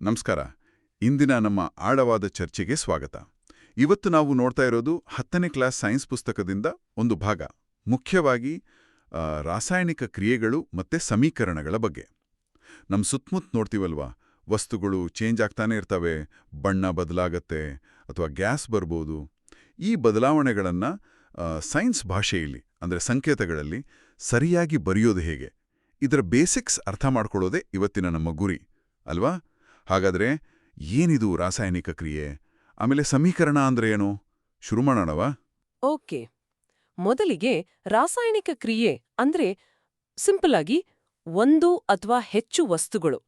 ನಮಸ್ಕಾರ. ಇಂದಿನ ನಮ್ಮ ಆಳವಾದ ಚರ್ಚೆಗೆ ಸ್ವಾಗತ. ಇವತ್ತು ನಾವು ನೋಡ್ತಾ ಇರೋದು ಹತ್ತನೇ ಕ್ಲಾಸ್ ಸೈನ್ಸ್ ಪುಸ್ತಕದಿಂದ ಒಂದು ಭಾಗ. ಮುಖ್ಯವಾಗಿ ರಾಸಾಯನಿಕ ಕ್ರಿಯೆಗಳು ಮತ್ತೆ ಸಮೀಕರಣಗಳ ಬಗ್ಗೆ. ನಮ್ಮ ಸುತ್ತಮುತ್ತ ನೋಡ್ತೀವಲ್ವಾ? ವಸ್ತುಗಳು ಚೇಂಜ್ ಆಗ್ತಾನೆ ಇರ್ತವೆ. ಬಣ್ಣ ಬದಲಾಗತ್ತೆ ಅಥವಾ ಗ್ಯಾಸ್ ಬರ್ಬೋದು. ಈ ಬದಲಾವಣೆಗಳನ್ನು ಸೈನ್ಸ್ ಭಾಷೆಯಲ್ಲಿ, ಅಂದರೆ ಸಂಕೇತಗಳಲ್ಲಿ ಸರಿಯಾಗಿ ಬರೆಯೋದು ಹೇಗೆ? ಇದರ ಬೇಸಿಕ್ಸ್ ಅರ್ಥ ಮಾಡ್ಕೊಳ್ಳೋದೇ ಇವತ್ತಿನ ನಮ್ಮ ಗುರಿ. ಅಲ್ವಾ? ಹಾಗಾದ್ರೆ ಏನಿದು ರಾಸಾಯನಿಕ ಕ್ರಿಯೆ? ಆಮೇಲೆ ಸಮೀಕರಣ ಅಂದ್ರೆ ಏನು? ಶುರು ಮಾಡೋಣವಾ? ಓಕೆ. ಮೊದಲಿಗೆ ರಾಸಾಯನಿಕ ಕ್ರಿಯೆ ಅಂದ್ರೆ ಸಿಂಪಲ್ ಆಗಿ ಒಂದು ಅಥವಾ ಹೆಚ್ಚು ವಸ್ತುಗಳು.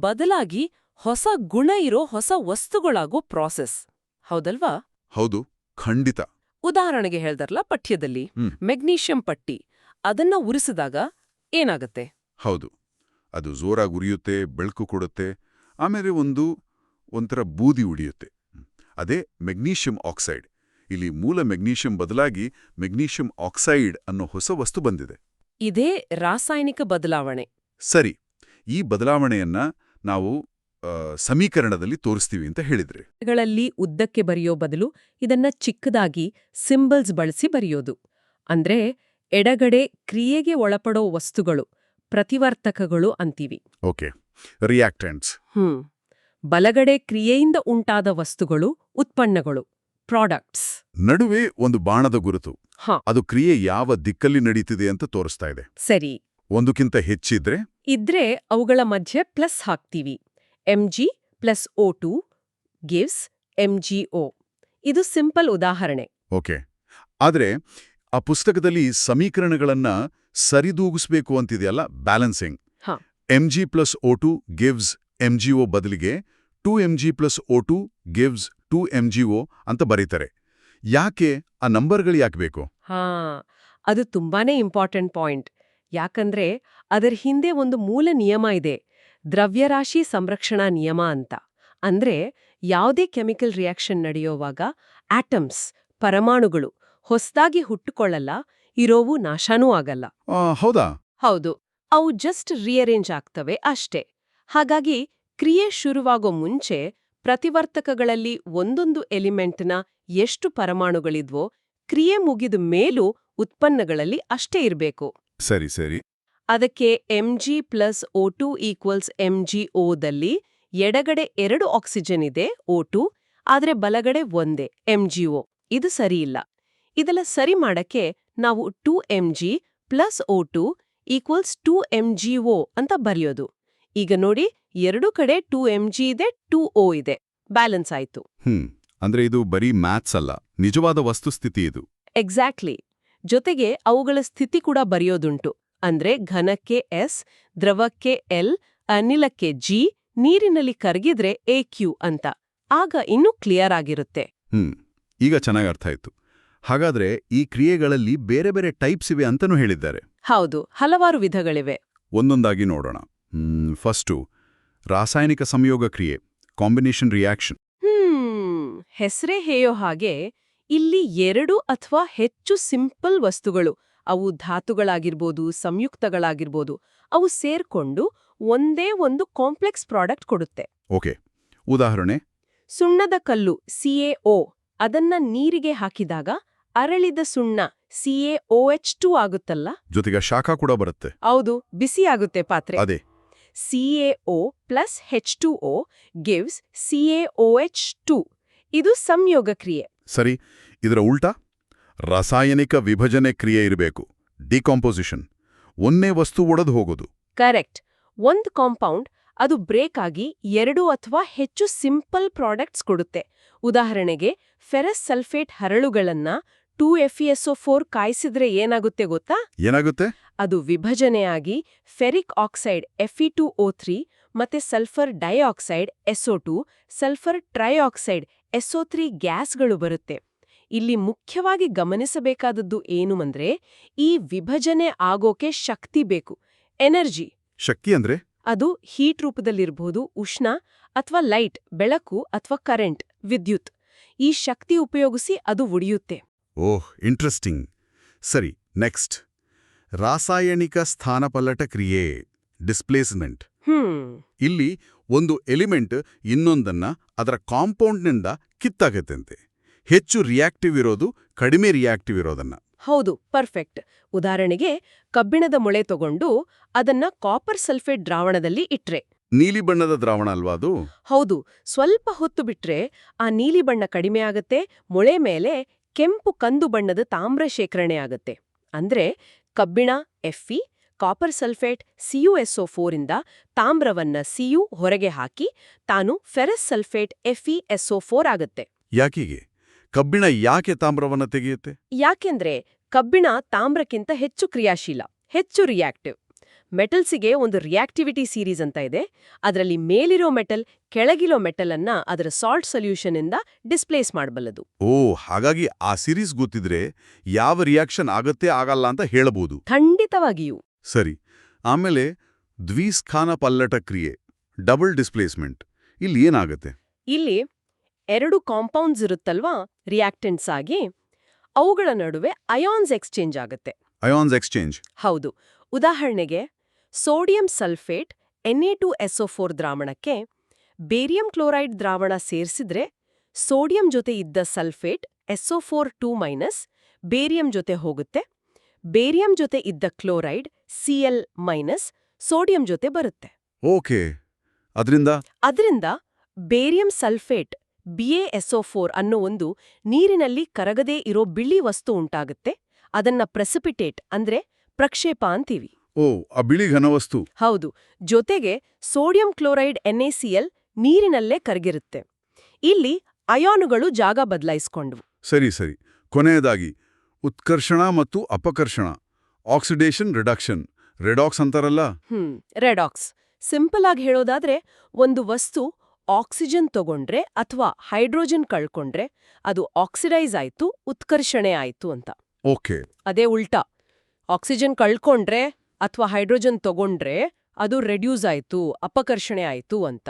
ಬದಲಾಗಿ ಹೊಸ ಗುಣ ಇರೋ ಹೊಸ ವಸ್ತುಗಳಾಗೋ ಪ್ರಾಸೆಸ್. ಹೌದಲ್ವಾ? ಹೌದು ಖಂಡಿತ. ಉದಾಹರಣೆಗೆ ಹೇಳ್ದಾರಲ್ಲ ಪಠ್ಯದಲ್ಲಿ. ಮೆಗ್ನೀಷಿಯಂ ಪಟ್ಟಿ. ಅದನ್ನ ಉರಿಸಿದಾಗ ಏನಾಗತ್ತೆ? ಹೌದು. ಅದು ಜೋರಾಗಿ ಉರಿಯುತ್ತೆ ಬೆಳಕು ಕೊಡುತ್ತೆ. ಆಮೇಲೆ ಒಂದು ಒಂಥರ ಬೂದಿ ಉಳಿಯುತ್ತೆ ಅದೇ ಮೆಗ್ನೀಷಿಯಂ ಆಕ್ಸೈಡ್. ಇಲ್ಲಿ ಮೂಲ ಮೆಗ್ನೀಷಿಯಂ ಬದಲಾಗಿ ಮೆಗ್ನೀಷಿಯಂ ಆಕ್ಸೈಡ್ ಅನ್ನೋ ಹೊಸ ವಸ್ತು ಬಂದಿದೆ. ಇದೇ ರಾಸಾಯನಿಕ ಬದಲಾವಣೆ. ಸರಿ ಈ ಬದಲಾವಣೆಯನ್ನ ನಾವು ಸಮೀಕರಣದಲ್ಲಿ ತೋರಿಸ್ತೀವಿ ಅಂತ ಹೇಳಿದ್ರಿ. ಗಳಲ್ಲಿ ಉದ್ದಕ್ಕೆ ಬರೆಯೋ ಬದಲು ಇದನ್ನ ಚಿಕ್ಕದಾಗಿ ಸಿಂಬಲ್ಸ್ ಬಳಸಿ ಬರೆಯೋದು. ಅಂದ್ರೆ ಎಡಗಡೆ ಕ್ರಿಯೆಗೆ ಒಳಪಡೋ ವಸ್ತುಗಳು ಪ್ರತಿವರ್ತಕಗಳು ಅಂತೀವಿ. Okay reactants. ಹ್ಮ್. ಬಲಗಡೆ ಕ್ರಿಯೆಯಿಂದ ಉಂಟಾದ ವಸ್ತುಗಳು ಉತ್ಪನ್ನಗಳು ಪ್ರಾಡಕ್ಟ್ಸ್ ನಡುವೆ ಒಂದು ಬಾಣದ ಗುರುತು. ಹ. ಅದು ಕ್ರಿಯೆ ಯಾವ ದಿಕ್ಕಲ್ಲಿ ನಡೀತಿದೆ ಅಂತ ತೋರಿಸ್ತಾ ಇದೆ. ಸರಿ. ಒಂದಕ್ಕಿಂತ ಹೆಚ್ಚಿದ್ರೆ? ಇದ್ರೆ ಅವುಗಳ ಮಧ್ಯೆ ಪ್ಲಸ್ ಹಾಕ್ತೀವಿ. MG plus O two gives MGO ಇದು ಸಿಂಪಲ್ ಉದಾಹರಣೆ. ಓಕೆ. ಆದ್ರೆ ಆ ಪುಸ್ತಕದಲ್ಲಿ ಸಮೀಕರಣಗಳನ್ನ ಸರಿದೂಗಿಸ್ಬೇಕು ಅಂತಿದೆಯಲ್ಲ ಬ್ಯಾಲೆನ್ಸಿಂಗ್. ಹಾ. M G plus O two gives M G O ಬದಲಿಗೆ two M G plus O two gives two ಅಂತ ಬರೀತಾರೆ. ಯಾಕೆ? ಆ ನಂಬರ್ಗಳು ಯಾಕೆ ಬೇಕು? ಹಾ ಅದು ತುಂಬಾನೇ ಇಂಪಾರ್ಟೆಂಟ್ ಪಾಯಿಂಟ್ ಯಾಕಂದ್ರೆ ಅದರ ಹಿಂದೆ ಒಂದು ಮೂಲ ನಿಯಮ ಇದೆ. ದ್ರವ್ಯರಾಶಿ ಸಂರಕ್ಷಣಾ ನಿಯಮ ಅಂತ. ಅಂದ್ರೆ ಯಾವುದೇ ಕೆಮಿಕಲ್ ರಿಯಾಕ್ಷನ್ ನಡೆಯುವಾಗ ಆಟಮ್ಸ್ ಪರಮಾಣುಗಳು ಹೊಸದಾಗಿ ಹುಟ್ಟುಕೊಳ್ಳಲ್ಲ ಇರೋವು ನಾಶನೂ ಆಗಲ್ಲ. ಹೌದಾ? ಹೌದು. ಅವು ಜಸ್ಟ್ ರಿಯರೇಂಜ್ ಆಗ್ತವೆ ಅಷ್ಟೇ. ಹಾಗಾಗಿ ಕ್ರಿಯೆ ಶುರುವಾಗೋ ಮುಂಚೆ ಪ್ರತಿವರ್ತಕಗಳಲ್ಲಿ ಒಂದೊಂದು ಎಲಿಮೆಂಟ್ನ ಎಷ್ಟು ಪರಮಾಣುಗಳಿದ್ವೋ ಕ್ರಿಯೆ ಮುಗಿದ ಮೇಲೂ ಉತ್ಪನ್ನಗಳಲ್ಲಿ ಅಷ್ಟೇ ಇರಬೇಕು. ಸರಿ ಸರಿ. ಅದಕ್ಕೆ MG plus O two equals MG ಓದಲ್ಲಿ ಎಡಗಡೆ ಎರಡು ಆಕ್ಸಿಜನ್ ಇದೆ ಓ ಟು ಆದರೆ ಬಲಗಡೆ ಒಂದೇ ಎಂಜಿಒ ಇದು ಸರಿಯಿಲ್ಲ ಇದೆಲ್ಲ ಸರಿ ಮಾಡಕ್ಕೆ ನಾವು two MG plus O two equals two MGO ಅಂತ ಬರೆಯೋದು. ಈಗ ನೋಡಿ ಎರಡು ಕಡೆ ಟೂ ಎಂ ಜಿ ಇದೆ ಟೂ ಓ ಇದೆ. ಬ್ಯಾಲೆನ್ಸ್ ಆಯ್ತು. ಹ್ಮ್ ಅಂದ್ರೆ ಇದು ಬರೀ ಮ್ಯಾಥ್ಸ್ ಅಲ್ಲ ನಿಜವಾದ ವಸ್ತುಸ್ಥಿತಿ ಇದು. ಎಕ್ಸಾಕ್ಟ್ಲಿ ಜೊತೆಗೆ ಅವುಗಳ ಸ್ಥಿತಿ ಕೂಡ ಬರೆಯೋದುಂಟು. ಅಂದ್ರೆ ಘನಕ್ಕೆ ಎಸ್ ದ್ರವಕ್ಕೆ ಎಲ್ ಅನಿಲಕ್ಕೆ ಜಿ ನೀರಿನಲ್ಲಿ ಕರಗಿದ್ರೆ ಎ ಕ್ಯೂ ಅಂತ. ಆಗ ಇನ್ನೂ ಕ್ಲಿಯರ್ ಆಗಿರುತ್ತೆ. ಹ್ಮ್ ಈಗ ಚೆನ್ನಾಗಿ ಅರ್ಥ ಆಯ್ತು. ಹಾಗಾದ್ರೆ ಈ ಕ್ರಿಯೆಗಳಲ್ಲಿ ಬೇರೆ ಬೇರೆ ಟೈಪ್ಸ್ ಇವೆ ಅಂತನೂ ಹೇಳಿದ್ದಾರೆ. ಹೌದು ಹಲವಾರು ವಿಧಗಳಿವೆ. ಒಂದೊಂದಾಗಿ ನೋಡೋಣ. ಫಸ್ಟು ರಾಸಾಯನಿಕ ಸಂಯೋಗ ಕ್ರಿಯೆ ಕಾಂಬಿನೇಷನ್ ರಿಯಾಕ್ಷನ್. ಹ್ಮ್ ಹೆಸರೇ ಹೇಯೋ ಹಾಗೆ ಇಲ್ಲಿ ಎರಡು ಅಥವಾ ಹೆಚ್ಚು ಸಿಂಪಲ್ ವಸ್ತುಗಳು ಅವು ಧಾತುಗಳಾಗಿರ್ಬೋದು ಸಂಯುಕ್ತಗಳಾಗಿರ್ಬೋದು ಅವು ಸೇರ್ಕೊಂಡು ಒಂದೇ ಒಂದು ಕಾಂಪ್ಲೆಕ್ಸ್ ಪ್ರಾಡಕ್ಟ್ ಕೊಡುತ್ತೆ. ಓಕೆ ಉದಾಹರಣೆ. ಸುಣ್ಣದ ಕಲ್ಲು ಸಿಎಒ ಅದನ್ನ ನೀರಿಗೆ ಹಾಕಿದಾಗ ಅರಳಿದ ಸುಣ್ಣ ಸಿಎಒಎಚ್ ಟು ಆಗುತ್ತಲ್ಲ? ಜೊತೆಗೆ ಶಾಖ ಕೂಡ ಬರುತ್ತೆ. ಹೌದು ಬಿಸಿ ಆಗುತ್ತೆ ಪಾತ್ರೆ. ಅದೇ. CAO plus H two O gives CAOH two ಇದು ಸಂಯೋಗ ಕ್ರಿಯೆ. ಸರಿ ಇದರ ಉಲ್ಟಾ? ರಾಸಾಯನಿಕ ವಿಭಜನೆ ಕ್ರಿಯೆ ಇರಬೇಕು. ಡಿಕಾಂಪೋಸಿಷನ್ ಒಂದೇ ವಸ್ತು ಒಡೆದು ಹೋಗೋದು. ಕರೆಕ್ಟ್ ಒಂದು ಕಾಂಪೌಂಡ್ ಅದು ಬ್ರೇಕ್ ಆಗಿ ಎರಡು ಅಥವಾ ಹೆಚ್ಚು ಸಿಂಪಲ್ ಪ್ರಾಡಕ್ಟ್ಸ್ ಕೊಡುತ್ತೆ. ಉದಾಹರಣೆಗೆ ಫೆರಸ್ ಸಲ್ಫೇಟ್ ಹರಳುಗಳನ್ನ ಟೂ ಎಫ್ಇಎಸ್ಒ ಫೋರ್ ಕಾಯಿಸಿದ್ರೆ ಏನಾಗುತ್ತೆ ಗೊತ್ತಾ? ಏನಾಗುತ್ತೆ? ಅದು ವಿಭಜನೆಯಾಗಿ ferric oxide FE two O three ಮತ್ತೆ sulphur dioxide SO two sulphur trioxide SO three ಗ್ಯಾಸ್ಗಳು ಬರುತ್ತೆ. ಇಲ್ಲಿ ಮುಖ್ಯವಾಗಿ ಗಮನಿಸಬೇಕಾದದ್ದು ಏನು ಅಂದ್ರೆ ಈ ವಿಭಜನೆ ಆಗೋಕೆ ಶಕ್ತಿ ಬೇಕು ಎನರ್ಜಿ. ಶಕ್ತಿ ಅಂದ್ರೆ? ಅದು ಹೀಟ್ ರೂಪದಲ್ಲಿರ್ಬೋದು ಉಷ್ಣ ಅಥವಾ ಲೈಟ್ ಬೆಳಕು ಅಥವಾ ಕರೆಂಟ್ ವಿದ್ಯುತ್. ಈ ಶಕ್ತಿ ಉಪಯೋಗಿಸಿ ಅದು ಉಡಿಯುತ್ತೆ. ಓಹ್ ಇಂಟ್ರೆಸ್ಟಿಂಗ್. ಸರಿ ನೆಕ್ಸ್ಟ್. ರಾಸಾಯನಿಕ ಸ್ಥಾನಪಲ್ಲಟ ಕ್ರಿಯೆ ಡಿಸ್ಪ್ಲೇಸ್ಮೆಂಟ್ ಇಲ್ಲಿ ಒಂದು ಎಲಿಮೆಂಟ್ ಇನ್ನೊಂದನ್ನ ಅದರ ಕಾಂಪೌಂಡ್ನಿಂದ ಕಿತ್ತಾಗತ್ತಂತೆ. ಹೆಚ್ಚು ರಿಯಾಕ್ಟಿವ್ ಇರೋದು ಕಡಿಮೆ ರಿಯಾಕ್ಟಿವ್ ಇರೋದನ್ನ. ಹೌದು ಪರ್ಫೆಕ್ಟ್ ಉದಾಹರಣೆಗೆ ಕಬ್ಬಿಣದ ಮೊಳೆ ತಗೊಂಡು ಅದನ್ನ ಕಾಪರ್ ಸಲ್ಫೇಟ್ ದ್ರಾವಣದಲ್ಲಿ ಇಟ್ರೆ. ನೀಲಿ ಬಣ್ಣದ ದ್ರಾವಣ ಅಲ್ವಾ ಅದು? ಹೌದು ಸ್ವಲ್ಪ ಹೊತ್ತು ಬಿಟ್ರೆ ಆ ನೀಲಿ ಬಣ್ಣ ಕಡಿಮೆ ಆಗತ್ತೆ ಮೊಳೆ ಮೇಲೆ ಕೆಂಪು ಕಂದು ಬಣ್ಣದ ತಾಮ್ರ ಶೇಖರಣೆ ಆಗತ್ತೆ. ಅಂದ್ರೆ ಕಬ್ಬಿಣ ಎಫ್ಇ ಕಾಪರ್ ಸಲ್ಫೇಟ್ ಸಿಯುಎಸ್ಒ ಫೋರಿಂದ ತಾಮ್ರವನ್ನ ಸಿಯು ಹೊರಗೆ ಹಾಕಿ ತಾನು ಫೆರಸ್ ಸಲ್ಫೇಟ್ ಎಫ್ಇಎಸ್ಒ ಫೋರ್ ಆಗುತ್ತೆ. ಯಾಕೆ ಕಬ್ಬಿಣ ಯಾಕೆ ತಾಮ್ರವನ್ನ ತೆಗೆಯುತ್ತೆ? ಯಾಕೆಂದ್ರೆ ಕಬ್ಬಿಣ ತಾಮ್ರಕ್ಕಿಂತ ಹೆಚ್ಚು ಕ್ರಿಯಾಶೀಲ ಹೆಚ್ಚು ರಿಯಾಕ್ಟಿವ್ ಮೆಟಲ್ಸಿಗೆ ಒಂದು ರಿಯಾಕ್ಟಿವಿಟಿ ಸೀರೀಸ್ ಅಂತ ಇದೆ. ಅದರಲ್ಲಿ ಮೇಲಿರೋ ಮೆಟಲ್ ಕೆಳಗಿರೋ ಮೆಟಲ್ ಅನ್ನ ಅದರ ಸಾಲ್ಟ್ ಸೊಲ್ಯೂಷನ್ ಇಂದ ಡಿಸ್ಪ್ಲೇಸ್ ಮಾಡಬಲ್ಲದು. ಓ ಹಾಗಾಗಿ ಆ ಸೀರೀಸ್ ಗೊತ್ತಿದ್ರೆ ಯಾವ ರಿಯಾಕ್ಷನ್ ಆಗತ್ತೆ ಆಗಲ್ಲ ಅಂತ ಹೇಳಬಹುದು ಖಂಡಿತವಾಗಿಯೂ. ಸರಿ ಆಮೇಲೆ ದ್ವಿಸ್ಖಾನ ಪಲ್ಲಟ ಕ್ರಿಯೆ ಡಬಲ್ ಡಿಸ್ಪ್ಲೇಸ್ಮೆಂಟ್ ಇಲ್ಲಿ ಏನಾಗತ್ತೆ? ಇಲ್ಲಿ ಎರಡು ಕಾಂಪೌಂಡ್ಸ್ ಇರುತ್ತಲ್ವಾ ರಿಯಾಕ್ಟೆಂಟ್ಸ್ ಆಗಿ ಅವುಗಳ ನಡುವೆ ಅಯಾನ್ಸ್ ಎಕ್ಸ್ಚೇಂಜ್ ಆಗುತ್ತೆ. Ions exchange. ಹೌದು ಉದಾಹರಣೆಗೆ sodium sulphate NA two SO four ದ್ರಾವಣಕ್ಕೆ barium chloride ದ್ರಾವಣ ಸೇರಿಸಿದ್ರೆ ಸೋಡಿಯಂ ಜೊತೆ ಇದ್ದ sulphate SO four two minus barium ಜೊತೆ ಹೋಗುತ್ತೆ. ಬೇರಿಯಂ ಜೊತೆ ಇದ್ದ ಕ್ಲೋರೈಡ್ ಸಿಎಲ್ ಮೈನಸ್ ಸೋಡಿಯಂ ಜೊತೆ ಬರುತ್ತೆ. ಓಕೆ. ಅದರಿಂದ? ಅದರಿಂದ ಬೇರಿಯಂ ಸಲ್ಫೇಟ್ ಬಿಎಎಸ್ಒ ಫೋರ್ ಅನ್ನೋ ಒಂದು ನೀರಿನಲ್ಲಿ ಕರಗದೇ ಇರೋ ಬಿಳಿ ವಸ್ತು ಉಂಟಾಗುತ್ತೆ. ಅದನ್ನ ಪ್ರೆಸಿಪಿಟೇಟ್ ಅಂದ್ರೆ ಪ್ರಕ್ಷೇಪ ಅಂತೀವಿ. ಓ ಆ ಬಿಳಿ ಘನವಸ್ತು. ಹೌದು ಜೊತೆಗೆ ಸೋಡಿಯಂ ಕ್ಲೋರೈಡ್ ಎನ್ಎಸಿಎಲ್ ನೀರಿನಲ್ಲೇ ಕರಗಿರುತ್ತೆ. ಇಲ್ಲಿ ಅಯಾನುಗಳು ಜಾಗ ಬದಲಾಯಿಸ್ಕೊಂಡ್ವು. ಸರಿ ಸರಿ. ಕೊನೆಯದಾಗಿ ಉತ್ಕರ್ಷಣ ಮತ್ತು ಅಪಕರ್ಷಣ ಆಕ್ಸಿಡೇಷನ್ ರಿಡಕ್ಷನ್ ರೆಡಾಕ್ಸ್ ಅಂತಾರಲ್ಲ? ಹ್ಮ್ ರೆಡಾಕ್ಸ್. ಸಿಂಪಲ್ ಆಗಿ ಹೇಳೋದಾದ್ರೆ ಒಂದು ವಸ್ತು ಆಕ್ಸಿಜನ್ ತಗೊಂಡ್ರೆ ಅಥವಾ ಹೈಡ್ರೋಜನ್ ಕಳ್ಕೊಂಡ್ರೆ ಅದು ಆಕ್ಸಿಡೈಸ್ ಆಯ್ತು ಉತ್ಕರ್ಷಣೆ ಆಯ್ತು ಅಂತ. ಓಕೆ. ಅದೇ ಉಲ್ಟಾ. ಆಕ್ಸಿಜನ್ ಕಳ್ಕೊಂಡ್ರೆ ಅಥವಾ ಹೈಡ್ರೋಜನ್ ತಗೊಂಡ್ರೆ ಅದು ರೆಡ್ಯೂಸ್ ಆಯಿತು ಅಪಕರ್ಷಣೆ ಆಯಿತು ಅಂತ.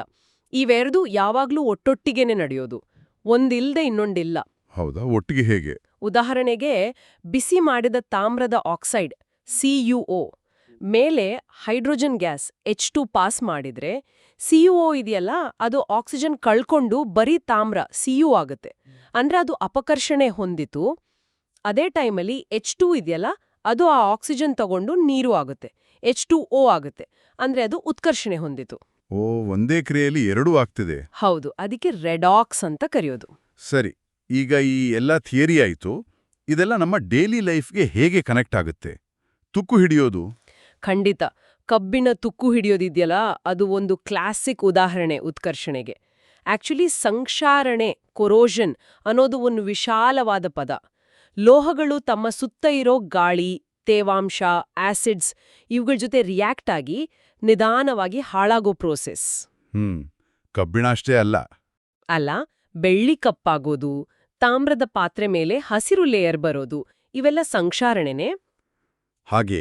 ಇವೆರದು ಯಾವಾಗ್ಲೂ ಒಟ್ಟೊಟ್ಟಿಗೆನೆ ನಡೆಯೋದು. ಒಂದಿಲ್ಲದೆ ಇನ್ನೊಂದಿಲ್ಲ. ಹೌದಾ? ಒಟ್ಟಿಗೆ ಹೇಗೆ? ಉದಾಹರಣೆಗೆ ಬಿಸಿ ಮಾಡಿದ ತಾಮ್ರದ ಆಕ್ಸೈಡ್ ಸಿಯುಒ ಮೇಲೆ hydrogen gas H two pass ಮಾಡಿದ್ರೆ ಸಿಯುಒ ಇದೆಯಲ್ಲ ಅದು ಆಕ್ಸಿಜನ್ ಕಳ್ಕೊಂಡು ಬರೀ ತಾಮ್ರ ಸಿಯು ಆಗುತ್ತೆ. ಅಂದ್ರೆ ಅದು ಅಪಕರ್ಷಣೆ ಹೊಂದಿತು. ಅದೇ ಟೈಮಲ್ಲಿ ಎಚ್ ಟು ಇದೆಯಲ್ಲ ಅದು ಆ ಆಕ್ಸಿಜನ್ ತಗೊಂಡು ನೀರು ಆಗುತ್ತೆ ಎಚ್ ಟು ಓ ಆಗುತ್ತೆ. ಅಂದ್ರೆ ಅದು ಉತ್ಕರ್ಷಣೆ ಹೊಂದಿತು. ಓ ಒಂದೇ ಕ್ರಿಯೆಯಲ್ಲಿ ಎರಡೂ ಆಗ್ತಿದೆ. ಹೌದು ಅದಕ್ಕೆ ರೆಡಾಕ್ಸ್ ಅಂತ ಕರೆಯೋದು. ಸರಿ ಈಗ ಈ ಎಲ್ಲ ಥಿಯರಿ ಆಯ್ತು. ಇದೆಲ್ಲ ನಮ್ಮ ಡೈಲಿ ಲೈಫ್ಗೆ ಹೇಗೆ ಕನೆಕ್ಟ್ ಆಗುತ್ತೆ? ತುಕ್ಕು ಹಿಡಿಯೋದು. ಖಂಡಿತ ಕಬ್ಬಿಣ ತುಕ್ಕು ಹಿಡಿಯೋದಿದೆಯಲ್ಲ ಅದು ಒಂದು ಕ್ಲಾಸಿಕ್ ಉದಾಹರಣೆ ಉತ್ಕರ್ಷಣೆಗೆ. ಆಕ್ಚುಲಿ ಸಂಕ್ಷಾರಣೆ ಕೊರೋಷನ್ ಅನ್ನೋದು ಒಂದು ವಿಶಾಲವಾದ ಪದ. ಲೋಹಗಳು ತಮ್ಮ ಸುತ್ತ ಇರೋ ಗಾಳಿ ತೇವಾಂಶ ಆಸಿಡ್ಸ್ ಇವುಗಳ ಜೊತೆ ರಿಯಾಕ್ಟ್ ಆಗಿ ನಿಧಾನವಾಗಿ ಹಾಳಾಗೋ ಪ್ರೋಸೆಸ್ ಹ್ಮ್ ಕಬ್ಬಿಣ ಅಷ್ಟೇ ಅಲ್ಲ. ಅಲ್ಲ ಬೆಳ್ಳಿ ಕಪ್ಪಾಗೋದು ತಾಮ್ರದ ಪಾತ್ರೆ ಮೇಲೆ ಹಸಿರು ಲೇಯರ್ ಬರೋದು ಇವೆಲ್ಲ ಸಂಕ್ಷಾರಣೆನೆ? ಹಾಗೆ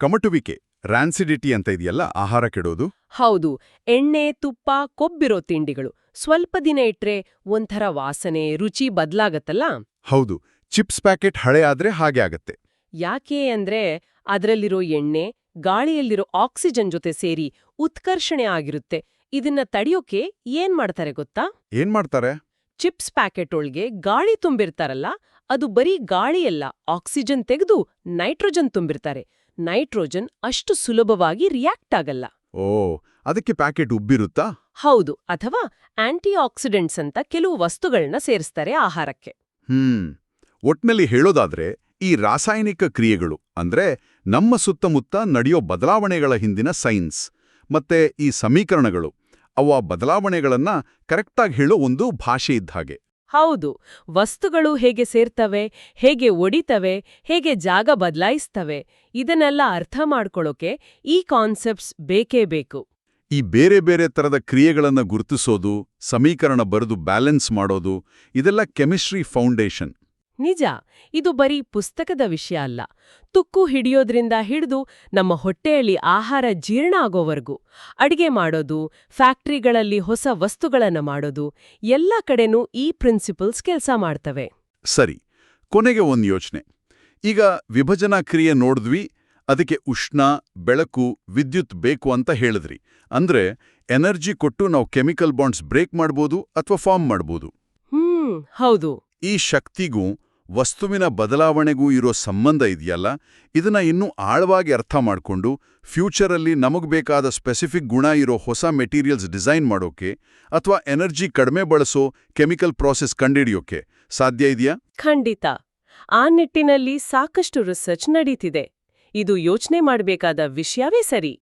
ಕಮಟುವಿಕೆ ರ್ಯಾನ್ಸಿಡಿಟಿ ಅಂತ ಇದೆಯಲ್ಲ ಆಹಾರ ಕೆಡೋದು? ಹೌದು ಎಣ್ಣೆ ತುಪ್ಪ ಕೊಬ್ಬಿರೋ ತಿಂಡಿಗಳು. ಸ್ವಲ್ಪ ದಿನ ಇಟ್ರೆ ಒಂಥರ ವಾಸನೆ ರುಚಿ ಬದಲಾಗತ್ತಲ್ಲ? ಹೌದು ಚಿಪ್ಸ್ ಪ್ಯಾಕೆಟ್ ಹಳೆ ಆದ್ರೆ ಹಾಗೆ ಆಗತ್ತೆ. ಯಾಕೆ ಅಂದ್ರೆ ಅದರಲ್ಲಿರೋ ಎಣ್ಣೆ ಗಾಳಿಯಲ್ಲಿರೋ ಆಕ್ಸಿಜನ್ ಜೊತೆ ಸೇರಿ ಉತ್ಕರ್ಷಣೆ ಆಗಿರುತ್ತೆ. ಇದನ್ನ ತಡೆಯೋಕೆ ಏನ್ ಮಾಡ್ತಾರೆ ಗೊತ್ತಾ? ಏನ್ ಮಾಡ್ತಾರೆ? ಚಿಪ್ಸ್ ಪ್ಯಾಕೆಟ್ ಒಳಗೆ ಗಾಳಿ ತುಂಬಿರ್ತಾರಲ್ಲ ಅದು ಬರೀ ಗಾಳಿಯಲ್ಲ ಆಕ್ಸಿಜನ್ ತೆಗೆದು ನೈಟ್ರೋಜನ್ ತುಂಬಿರ್ತಾರೆ. ನೈಟ್ರೋಜನ್ ಅಷ್ಟು ಸುಲಭವಾಗಿ ರಿಯಾಕ್ಟ್ ಆಗಲ್ಲ. ಓ ಅದಕ್ಕೆ ಪ್ಯಾಕೆಟ್ ಉಬ್ಬಿರುತ್ತಾ? ಹೌದು ಅಥವಾ ಆಂಟಿ ಆಕ್ಸಿಡೆಂಟ್ಸ್ ಅಂತ ಕೆಲವು ವಸ್ತುಗಳನ್ನ ಸೇರಿಸ್ತಾರೆ ಆಹಾರಕ್ಕೆ. ಹ್ಮ್. ಒಟ್ನಲ್ಲಿ ಹೇಳೋದಾದ್ರೆ ಈ ರಾಸಾಯನಿಕ ಕ್ರಿಯೆಗಳು ಅಂದ್ರೆ ನಮ್ಮ ಸುತ್ತಮುತ್ತ ನಡೆಯೋ ಬದಲಾವಣೆಗಳ ಹಿಂದಿನ ಸೈನ್ಸ್ ಮತ್ತೆ ಈ ಸಮೀಕರಣಗಳು ಅವ ಬದಲಾವಣೆಗಳನ್ನ ಕರೆಕ್ಟಾಗಿ ಹೇಳೋ ಒಂದು ಭಾಷೆ ಇದ್ದ ಹಾಗೆ. ಹೌದು ವಸ್ತುಗಳು ಹೇಗೆ ಸೇರ್ತವೆ ಹೇಗೆ ಒಡಿತವೆ ಹೇಗೆ ಜಾಗ ಬದಲಾಯಿಸ್ತವೆ ಇದನ್ನೆಲ್ಲ ಅರ್ಥ ಮಾಡ್ಕೊಳ್ಳೋಕೆ ಈ ಕಾನ್ಸೆಪ್ಟ್ಸ್ ಬೇಕೇ ಬೇಕು. ಈ ಬೇರೆ ಬೇರೆ ತರದ ಕ್ರಿಯೆಗಳನ್ನ ಗುರುತಿಸೋದು ಸಮೀಕರಣ ಬರೆದು ಬ್ಯಾಲೆನ್ಸ್ ಮಾಡೋದು ಇದೆಲ್ಲ ಕೆಮಿಸ್ಟ್ರಿ ಫೌಂಡೇಶನ್. ನಿಜ ಇದು ಬರೀ ಪುಸ್ತಕದ ವಿಷಯ ಅಲ್ಲ. ತುಕ್ಕು ಹಿಡಿಯೋದ್ರಿಂದ ಹಿಡಿದು ನಮ್ಮ ಹೊಟ್ಟೆಯಲ್ಲಿ ಆಹಾರ ಜೀರ್ಣ ಆಗೋವರೆಗೂ. ಅಡಿಗೆ ಮಾಡೋದು ಫ್ಯಾಕ್ಟ್ರಿಗಳಲ್ಲಿ ಹೊಸ ವಸ್ತುಗಳನ್ನು ಮಾಡೋದು ಎಲ್ಲ ಕಡೆನೂ ಈ ಪ್ರಿನ್ಸಿಪಲ್ಸ್ ಕೆಲಸ ಮಾಡ್ತವೆ. ಸರಿ ಕೊನೆಗೆ ಒಂದು ಯೋಚನೆ. ಈಗ ವಿಭಜನಾ ಕ್ರಿಯೆ ನೋಡಿದ್ವಿ ಅದಕ್ಕೆ ಉಷ್ಣ ಬೆಳಕು ವಿದ್ಯುತ್ ಬೇಕು ಅಂತ ಹೇಳಿದ್ರಿ. ಅಂದ್ರೆ ಎನರ್ಜಿ ಕೊಟ್ಟು ನಾವು ಕೆಮಿಕಲ್ ಬಾಂಡ್ಸ್ ಬ್ರೇಕ್ ಮಾಡ್ಬೋದು ಅಥವಾ ಫಾರ್ಮ್ ಮಾಡ್ಬೋದು? ಹ್ಮ್ ಹೌದು. ಈ ಶಕ್ತಿಗೂ ವಸ್ತುವಿನ ಬದಲಾವಣೆಗೂ ಇರೋ ಸಂಬಂಧ ಇದೆಯಲ್ಲ? ಇದನ್ನ ಇನ್ನೂ ಆಳವಾಗಿ ಅರ್ಥ ಮಾಡ್ಕೊಂಡು ಫ್ಯೂಚರಲ್ಲಿ ನಮಗ್ ಬೇಕಾದ ಸ್ಪೆಸಿಫಿಕ್ ಗುಣ ಇರೋ ಹೊಸ ಮೆಟೀರಿಯಲ್ಸ್ ಡಿಸೈನ್ ಮಾಡೋಕೆ ಅಥವಾ ಎನರ್ಜಿ ಕಡಿಮೆ ಬಳಸೋ ಕೆಮಿಕಲ್ ಪ್ರಾಸೆಸ್ ಕಂಡಿಡಿಯೋಕೆ ಸಾಧ್ಯ ಇದೆಯಾ? ಖಂಡಿತ. ಆ ನಿಟ್ಟಿನಲ್ಲಿ ಸಾಕಷ್ಟು ರಿಸರ್ಚ್ ನಡೀತಿದೆ. ಇದು ಯೋಚನೆ ಮಾಡಬೇಕಾದ ವಿಷಯವೇ ಸರಿ.